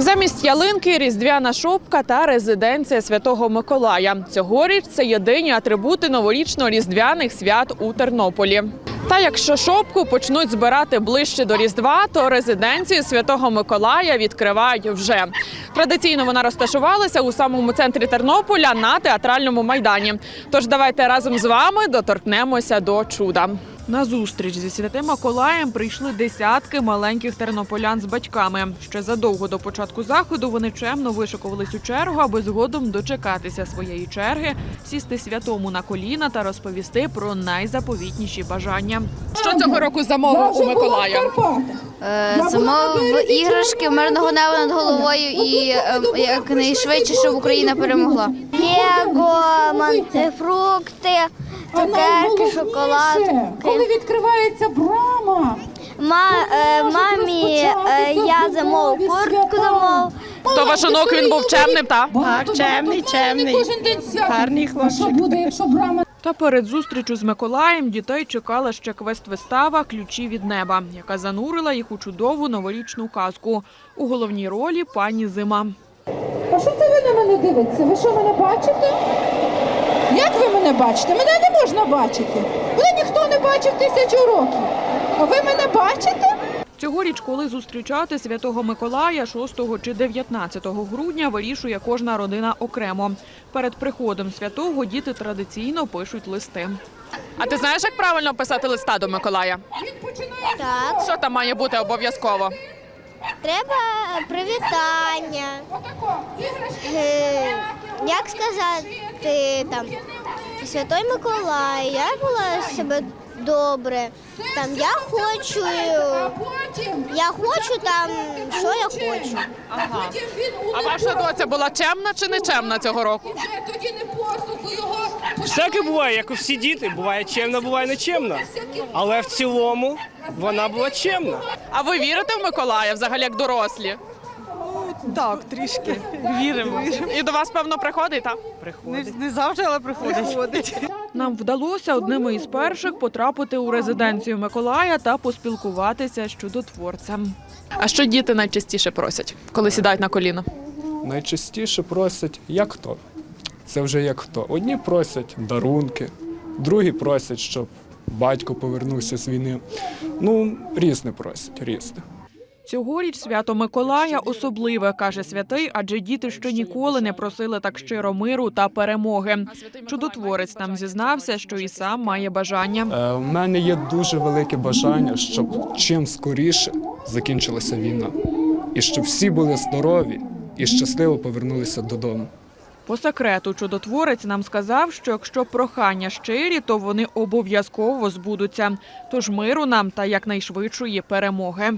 Замість ялинки різдвяна шопка та резиденція Святого Миколая. Цьогоріч це єдині атрибути новорічно-різдвяних свят у Тернополі. Та якщо шопку почнуть збирати ближче до Різдва, то резиденцію Святого Миколая відкривають вже. Традиційно вона розташувалася у самому центрі Тернополя на театральному майдані. Тож давайте разом з вами доторкнемося до чуда. На зустріч зі святим Миколаєм прийшли десятки маленьких тернополян з батьками. Ще задовго до початку заходу вони чемно вишикувались у чергу, аби згодом дочекатися своєї черги, сісти святому на коліна та розповісти про найзаповітніші бажання. Що цього року замовив у Миколая? Е, Замовив іграшки мирного неба над головою і е, якнайшвидше, щоб Україна перемогла. Лего, фрукти, цукерки, шоколад. Коли відкривається брама, е, Мамі е, я замовив куртку замовив. То ваш онук він був чемним, та? багато, чемний, чемний. Кожен день. Гарний А що буде, якщо брама Та перед зустрічю з Миколаєм дітей чекала ще квест-вистава Ключі від неба, яка занурила їх у чудову новорічну казку. У головній ролі пані Зима. А що це ви на мене дивитеся? Ви що мене бачите? Як ви мене бачите? Мене не можна бачити. Мене ніхто не бачив тисячу років. А ви мене бачите? Цьогоріч, коли зустрічати святого Миколая 6 чи 19 грудня, вирішує кожна родина окремо. Перед приходом святого діти традиційно пишуть листи. А ти знаєш, як правильно писати листа до Миколая? Так, Що там має бути обов'язково? треба привітання. Е, Як сказати там Святой Миколай, я була себе добре. Там я хочу, я хочу там, що я хочу. Ага. А ваша доця була чемна чи не чемна цього року? Тоді не послуху його. Всяке буває, як і всі діти. Буває чемна, буває нечемна. Але в цілому вона була чемна. А ви вірите в Миколая взагалі як дорослі? Так, трішки. Віримо. І до вас, певно, приходить, так? Не, не завжди, але приходить. Нам вдалося одними із перших потрапити у резиденцію Миколая та поспілкуватися з чудотворцем. А що діти найчастіше просять, коли сідають на коліна? Найчастіше просять як хто. Це вже як хто. Одні просять дарунки, другі просять, щоб батько повернувся з війни. Ну, різне просять, різне. Цьогоріч свято Миколая особливе, каже святий, адже діти ще ніколи не просили так щиро миру та перемоги. Чудотворець нам зізнався, що і сам має бажання. Е, У мене є дуже велике бажання, щоб чим скоріше закінчилася війна, і щоб всі були здорові і щасливо повернулися додому. По секрету чудотворець нам сказав, що якщо прохання щирі, то вони обов'язково збудуться. Тож миру нам та якнайшвидшої перемоги.